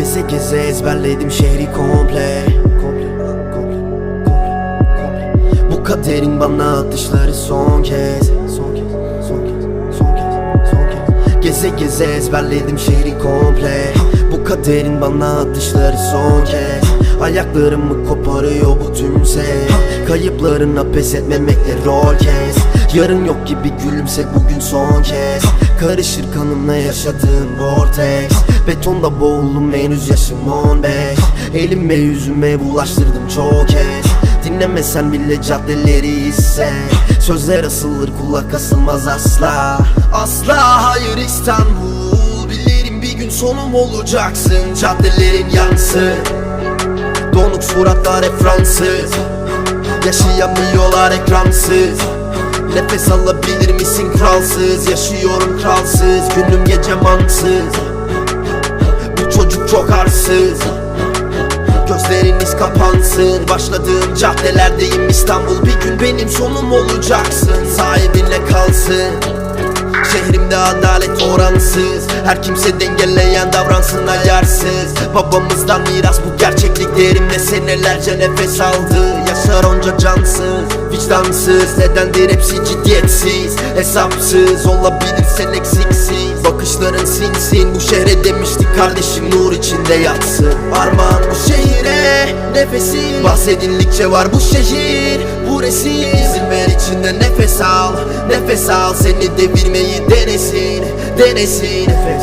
Geze geze ezberledim şehri komple. Bu kaderin bana atışları son kez. Geze geze ezberledim şehri komple. Bu kaderin bana atışları son kez. Ayaklarımı koparıyor bu tüm ses. Kayıplarına pes etmemekle rol kes Yarın yok gibi gülümse bugün son kez. Karışır kanımla yaşadığım vortex Betonda boğuldum henüz yaşım 15 Elime yüzüme bulaştırdım çok kez. Dinlemesen bile caddeleri hisset Sözler asılır kulak asılmaz asla. Asla hayır İstanbul. Bilirim bir gün sonum olacaksın? Caddelerin yansın. Donuk suratlar hep Fransız Yaşayamıyorlar ekransız Nefes alabilir misin kralsız? Yaşıyorum kralsız Günüm gece mansız. Bu çocuk çok arsız. Gözleriniz kapansın. Başladığım caddelerdeyim İstanbul. Bir gün benim sonum olacaksın. Sahibinle kalsın Şehrimde adalet oransız. Her kimse dengeleyen davransın ayarsız Babamızdan miras bu gerçeklik. Derimle senelerce nefes aldı. Yaşar onca cansız Vicdansız. Nedendir hepsi ciddiyetsiz Hesapsız. Olabilirsen eksiksiz. Bakışların sinsin. Bu şehre demiştik kardeşim nur içinde yatsın. Armağan bu şehire Nefesin. Bahsedildikçe var bu şehir Bu resim. Ver içinde nefes al Nefes al. Seni devirmeyi denesin Denesin. Nefes